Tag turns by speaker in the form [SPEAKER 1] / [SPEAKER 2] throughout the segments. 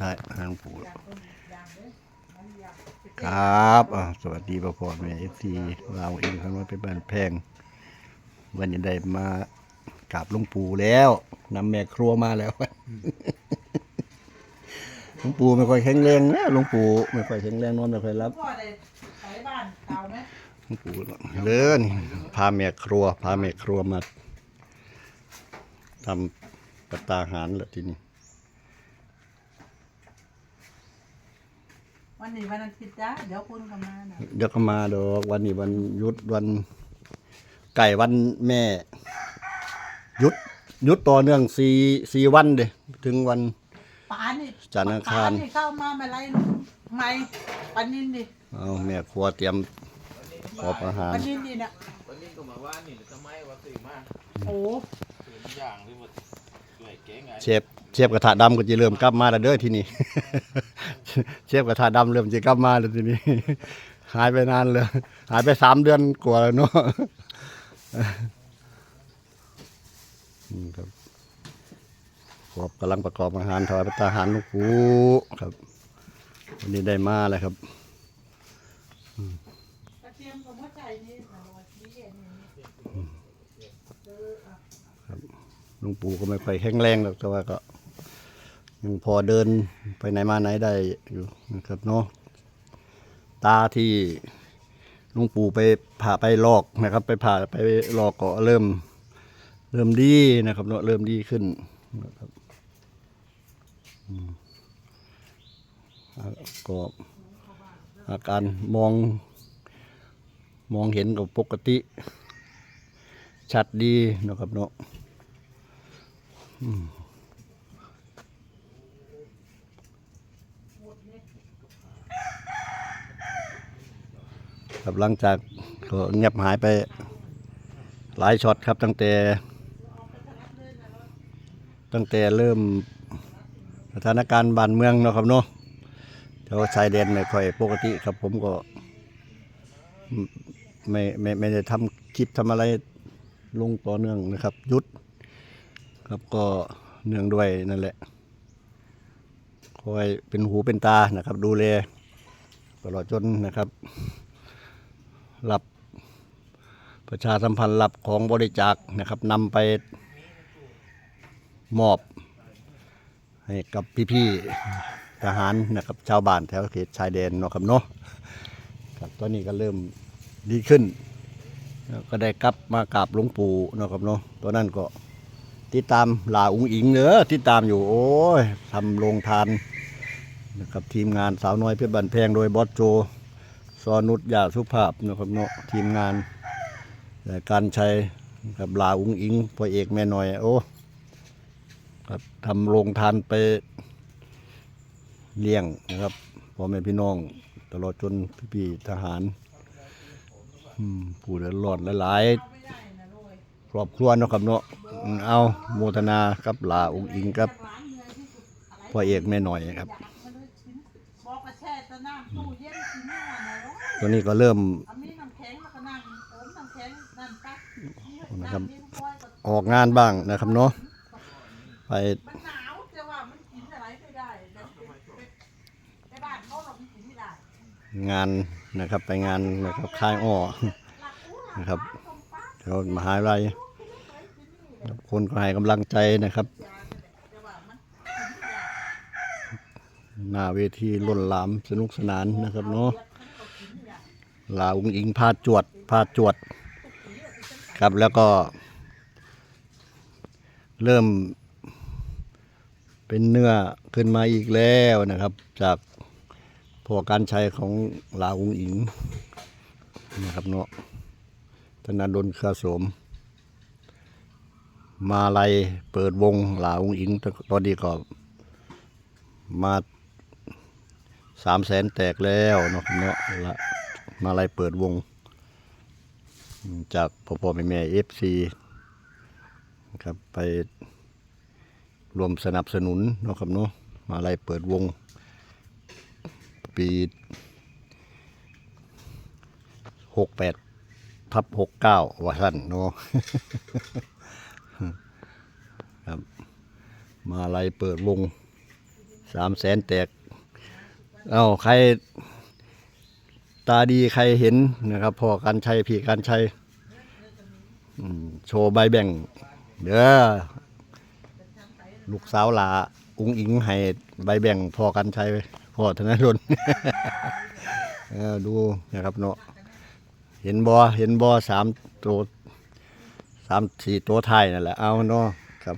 [SPEAKER 1] ท้ายทางปู่ครับสวัสดีพ่อพ่อแม่เอฟซีเราเองครับว่าเป็นบ้านแพง วันนี้ได้มากราบหลวงปู่แล้วนำแม่ครัวมาแล้วหลวงปู่ไม่ค่อยแข็งแรงนะหลวงปู่ไม่ค่อยแข็งแรงนอนไม่ค่อยรับ
[SPEAKER 2] พ่อได้ไปบ้านเก่าไหม
[SPEAKER 1] หลวงปู่เลินพาแม่ครัว พาแม่ครัวมาทำปตตาหารแล้วทีนี้
[SPEAKER 2] วันนี้วันอาทิตย์จ้าเดี๋ยวคุณเข้ามานะ
[SPEAKER 1] เดี๋ยวก็มาดอกวันนี้วันหยุดวันไก่วันแม่หยุดหยุดต่อเนื่องสี่สี่วันเด้ถึงวัน
[SPEAKER 2] ป๋านี่
[SPEAKER 1] จันทร์อังคาร
[SPEAKER 2] ป๋นี่เข้ามาไม่ไรไม่ปันนินดิ
[SPEAKER 1] เอาแม่ครัวเตรียมขอบอาหาร
[SPEAKER 2] ปันนินดิเนี่ย
[SPEAKER 3] วันนี้ก็มาว่านี่ทำไมว่าตื่นมา
[SPEAKER 2] โอ้
[SPEAKER 3] ตื่นอย่างที่ว่าช่วย เก๋ไง
[SPEAKER 1] เชฟเชฟกระทะดำก็จะเริ่มกลับมาแล้วเด้อที่นี่ เชฟกระทะดำเริ่มจะกลับมาแล้วทีนี้หายไปนานเลย หายไปสามเดือนกว่าแล้วเนาะอืมครับขอบกำลังประกอบอาหารถวายพระตาหารหลูกปูครับวันนี้ได้มาแล้วครับ
[SPEAKER 2] กระเทียมกับ หัวใจนี่นะวันนี้นี่
[SPEAKER 1] หลุงปู่ก็ไม่ค่อยแข็งแรงหรอกแต่ว่าก็ยังพอเดินไปไหนมาไหนได้อยู่นะครับเนาะตาที่ลุงปู่ไปผ่าไปลอกนะครับ ไปผ่าไปลอกก็เริ่ม เริ่มดีนะครับเนาะเริ่มดีขึ้นนะครับก็อาการมอง มองเห็นกับปกติ ชัดดีนะครับเนาะ ครับหลังจากเงียบหายไปหลายช็อตครับตั้งแต่ ตั้งแต่เริ่มสถานการณ์บ้านเมืองนะครับเนาะแถวชายแดนไม่ค่อยปกติครับผมก็ไม่ไม่ไม่ได้ทำคลิปทำอะไรลงต่อเนื่องนะครับหยุด ครับ ก็เนื่องด้วยนั่นแหละ คอยเป็นหูเป็นตานะครับ ดูแลตลอดจนนะครับรับประชาสัมพันธ์รับของบริจาคนะครับนำไปมอบให้กับพี่ๆทหารนะครับ ชาวบ้านแถวเขตชายแดนเนาะครับเนาะครับตอนนี้ก็เริ่มดีขึ้น ก็ได้กลับมากราบหลวงปู่เนาะครับเนาะตอนนั้นก็ ติดตามลาอุงอิงเนื้อติดตามอยู่โอ้ยทำโรงทานนะครับทีมงานสาวน้อยเพชรบันแพงโดยบอสโจซอนุชยาสุภาพนะครับเนาะทีมงานและการใช้กับลาอุงอิงพ่อเอกแม่น้อยโอ้ครับทำโรงทานไปเลี้ยงนะครับพ่อแม่พี่น้อง ตลอดจนพี่ๆทหารผู้เดือดร้อนหลายๆ ครอบครัวเนาะครับเนาะเอาโมทนากับหลาองค์อิงกับพ่อเอกแม่หน่อยครับ
[SPEAKER 2] ตัวนี้
[SPEAKER 1] ก็เริ่ม
[SPEAKER 2] นะ
[SPEAKER 1] ครับ
[SPEAKER 2] อ
[SPEAKER 1] อกงานบ้างนะครับเนาะไปงานนะครับไปงานนะครับคลายอ้อนะครับแถวมหาวิทยาลั ครับคนก็ให้กำลังใจนะครับ หน้าเวทีล้นหลามสนุกสนานนะครับเนาะลาอุงอิงพาจวดพาจวด ครับแล้วก็ เริ่ม เป็นเนื้อขึ้นมาอีกแล้วนะครับ จากพอการใช้ของลาอุงอิงนะครับเนาะธนาดลเครือโสม มาลัยเปิดวงหลาอุงอิงตอนนี้ก็มาสามแสนแตกแล้วเนาะครับเนาะละมาลัยเปิดวง จากพ่อพ่อแม่แม่เอฟซีครับไปรวมสนับสนุนเนาะครับเนาะมาลัยเปิดวง ปีหกแปดทับหกเก้าว่าสั้นเนาะ ครับ มาลัย เปิดวงสามแสนแตก เอาใคร ตาดีใครเห็นนะครับพ่อการชัยพี่การชัยโชว์ใบแบ่ง เด้อลูกสาวหลาอุ้งอิงให้ใบแบ่งพ่อการชัยพ่อธนดลเออดูนะครับเนาะเห็นบอเห็นบอสามตัวสามสี่ตัวไทยนั่นแหละเอาเนาะครับ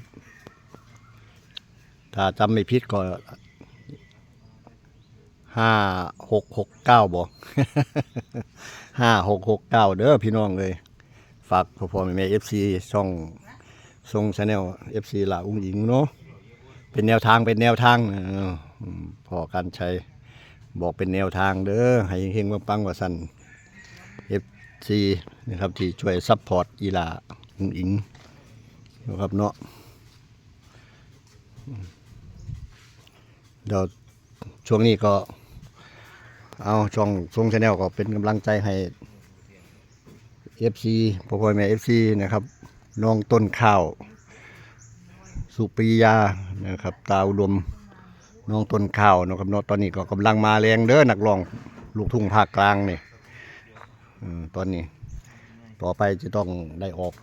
[SPEAKER 1] ถ้าจำไม่ผิดก็ห้าหกหกเก้าบอกห้าหกหกเก้าเด้อพี่น้องเลย ฝากพ่อพ่อแม่เอฟซีช่องทรงชาแนลเอฟซีลาอุ้งหญิงเนาะเป็นแนวทางเป็นแนวทางเอออืมพอการใช้บอกเป็นแนวทางเด้อให้เฮงๆปังว่าสันเอฟซีนะครับที่ช่วยซัพพอร์ตอีหลาอุ้งหญิงนะครับเนาะ เดี๋ยวช่วงนี้ก็ เอาช่องทรงชาแนลก็เป็นกำลังใจให้ FC พ่อพ่อแม่ FC นะครับน้องต้นข้าว สุปรียานะครับ ตาอุดมน้องต้นข้าวนะครับนาะตอนนี้ก็กำลังมาแรงเด้อนักร้องลูกทุ่งภาคกลางนี่ตอนนี้ ต่อไปจะต้องได้ออก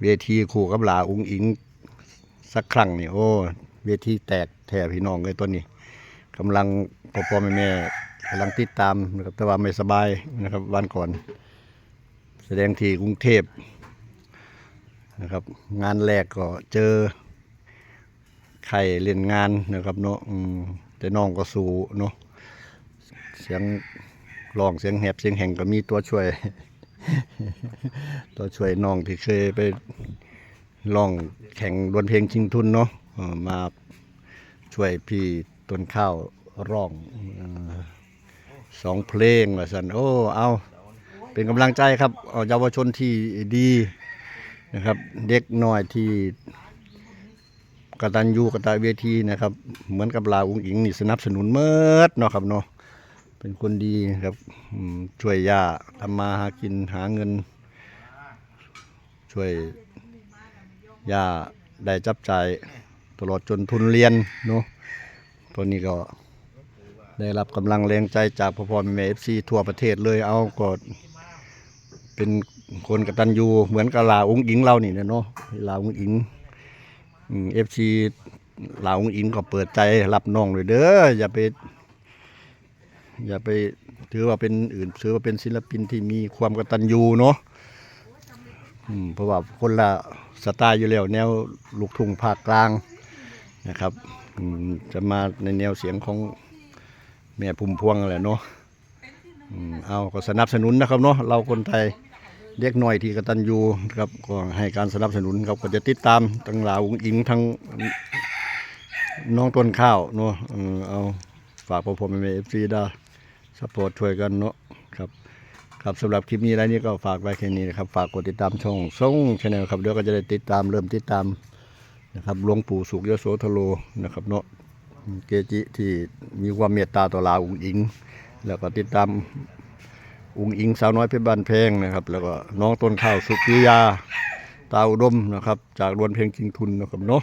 [SPEAKER 1] เวทีคู่กับหลาอุ้งอิงสักครั้งนี่โอ้ เวทีแตกแท่พี่น้องเลยตัวนี้กำลังพ่อพ่อแม่แม่กำลังติดตามนะครับแต่ว่าไม่สบายนะครับวันก่อน แสดงที่กรุงเทพนะครับ งานแรกก็เจอไข่เล่นงานนะครับเนาะแต่น้องก็สู้เนาะเสียงร้องเสียงแหบเสียงแห่งก็มีตัวช่วย ตัวช่วยน้องที่เคยไปร้องแข่งดวลเพลงชิงทุนเนาะ มาช่วยพี่ต้นข้าวร้องอสองเพลงว่าสันโอ้เอาเป็นกำลังใจครับเยาวชนที่ดีนะครับ เด็กน้อยที่กตัญญูกตเวทีนะครับ เหมือนกับลาวอุงอิงนี่สนับสนุนเมิดเนาะครับเนาะเป็นคนดีครับช่วยย่าทำมาหากินหาเงิน ช่วยย่าได้จับใจ ตลอดจนทุนเรียนเนาะตัวนี้ก็ได้รับกำลังแรงใจจากพ่อพ่อแม่แม่เอฟซีทั่วประเทศเลยเอาก็เป็นคนกตัญญูเหมือนกับลาอุ้งอิงเรานี่นะเนาะลาอุ้งอิงเอฟซีลาอุ้งอิงก็เปิดใจรับน้องเลยเด้ออย่าไป อย่าไปถือว่าเป็นอื่นถือว่าเป็นศิลปินที่มีความกตัญญูเนาะเพราะว่าคนละสไตล์อยู่แล้วแนวลูกทุ่งภาคกลาง นะครับจะมาในแนวเสียงของแม่พุ่มพวงแหละเนาะเอาก็สนับสนุนนะครับเนาะเราคนไทยเด็กหน่อยที่กตัญญูครับก็ให้การสนับสนุนครับก็จะติดตามทั้งลาวงอิงทั้งน้องต้นข้าวเนาะเอาฝากพ่อผมเอฟซีได้สปอร์ตช่วยกันเนาะครับครับสำหรับคลิปนี้แล้วนี่ก็ฝากไว้แค่นี้นะครับ ฝากกดติดตามช่องส่งชาแนลครับเดี๋ยวก็จะได้ติดตามเริ่มติดตาม นะครับหลวงปู่สุขยโสธโลนะครับเนาะเกจิที่มีความเมตตาต่อลาวอุงอิง แล้วก็ติดตามอุงอิงสาวน้อยเพชรบ้านแพงนะครับ แล้วก็น้องต้นข้าวสุกิยาตาอุดมนะครับ จากรวนเพลงจริงทุนนะครับเนาะ